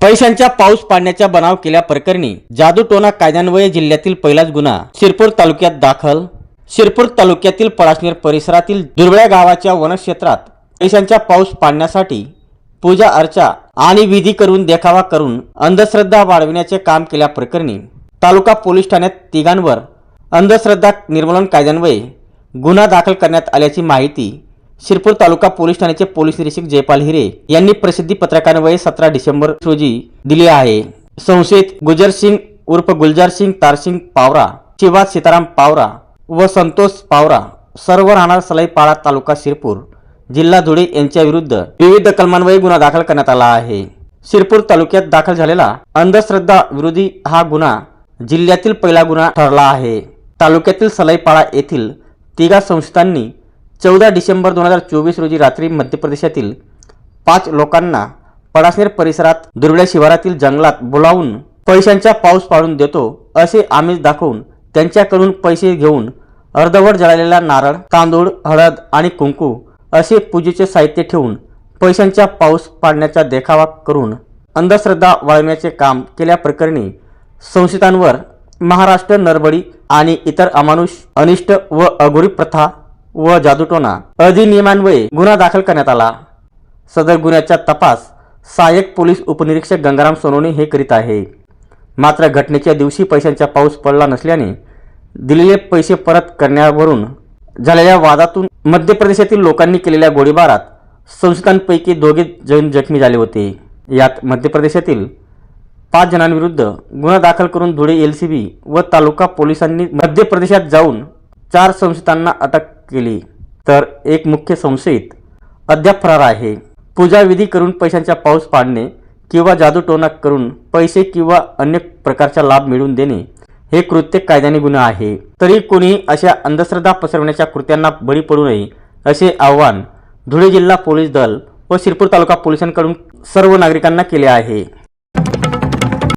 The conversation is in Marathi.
पैशांच्या पाऊस पाडण्याचा बनाव केल्या प्रकरणी जादूटोना कायद्यान्वये जिल्ह्यातील पहिलाच गुन्हा शिरपूर तालुक्यात दाखल. शिरपूर तालुक्यातील पळाशनेर परिसरातील दुर्बळ्या गावाच्या वनक्षेत्रात पैशांच्या पाऊस पाडण्यासाठी पूजा अर्चा आणि विधी करून देखावा करून अंधश्रद्धा वाढविण्याचे काम केल्याप्रकरणी तालुका पोलीस ठाण्यात तिघांवर अंधश्रद्धा निर्मूलन कायद्यान्वये गुन्हा दाखल करण्यात आल्याची माहिती शिरपूर तालुका पोलीस ठाण्याचे पोलीस निरीक्षक जयपाल हिरे यांनी प्रसिद्धी पत्रकान्वये सतरा डिसेंबर रोजी दिली आहे. संशयित गुजर सिंग उर्फ गुलजार सिंग तारसिंग पावरा शिवाज सीताराम पावरा व संतोष पावरा सर्व राहणार सलाईपाडा तालुका शिरपूर जिल्हा धुळे यांच्या विरुद्ध विविध कलमान्वये गुन्हा दाखल करण्यात आला आहे. शिरपूर तालुक्यात दाखल झालेला अंधश्रद्धा विरोधी हा गुन्हा जिल्ह्यातील पहिला गुन्हा ठरला आहे. तालुक्यातील सलाईपाडा येथील तिघा संस्थांनी चौदा डिसेंबर दोन हजार चोवीस रोजी रात्री मध्य प्रदेशातील पाच लोकांना पडासनेर परिसरात दुर्बळ्या शिवारातील जंगलात बोलावून पैशांचा पाऊस पाडून देतो असे आमिष दाखवून त्यांच्याकडून पैसे घेऊन अर्धवट जळालेला नारळ तांदूळ हळद आणि कुंकू असे पूजेचे साहित्य ठेवून पैशांचा पाऊस पाडण्याचा देखावा करून अंधश्रद्धा वाळवण्याचे काम केल्याप्रकरणी संशयितांवर महाराष्ट्र नरबडी आणि इतर अमानुष अनिष्ट व अघोरी प्रथा व जादूटोना अधिनियमान्वये गुन्हा दाखल करण्यात आला. सदर गुन्ह्याचा तपास सहाय्यक पोलीस उपनिरीक्षक गंगाराम सोनवणे हे करीत आहे. मात्र घटनेच्या दिवशी पैशांचा पाऊस पडला नसल्याने दिलेले पैसे परत करण्यावरून झालेल्या वादातून मध्य प्रदेशातील लोकांनी केलेल्या गोळीबारात संशयितांपैकी दोघे जण जखमी झाले होते. यात मध्य प्रदेशातील पाच जणांविरुद्ध गुन्हा दाखल करून धुळे एल सी बी व तालुका पोलिसांनी मध्य प्रदेशात जाऊन चार संशयितांना अटक केली. तर एक मुख्य संशयित अद्याप फरार आहे. पूजाविधी करून पैशांचा पाऊस पाडणे किंवा जादूटोना करून पैसे किंवा अन्य प्रकारचा लाभ मिळवून देणे हे कृत्य कायद्याने गुन्हा आहे. तरी कोणी अशा अंधश्रद्धा पसरवण्याच्या कृत्यांना बळी पडू नये असे आव्हान धुळे जिल्हा पोलीस दल व शिरपूर तालुका पोलिसांकडून सर्व नागरिकांना केले आहे.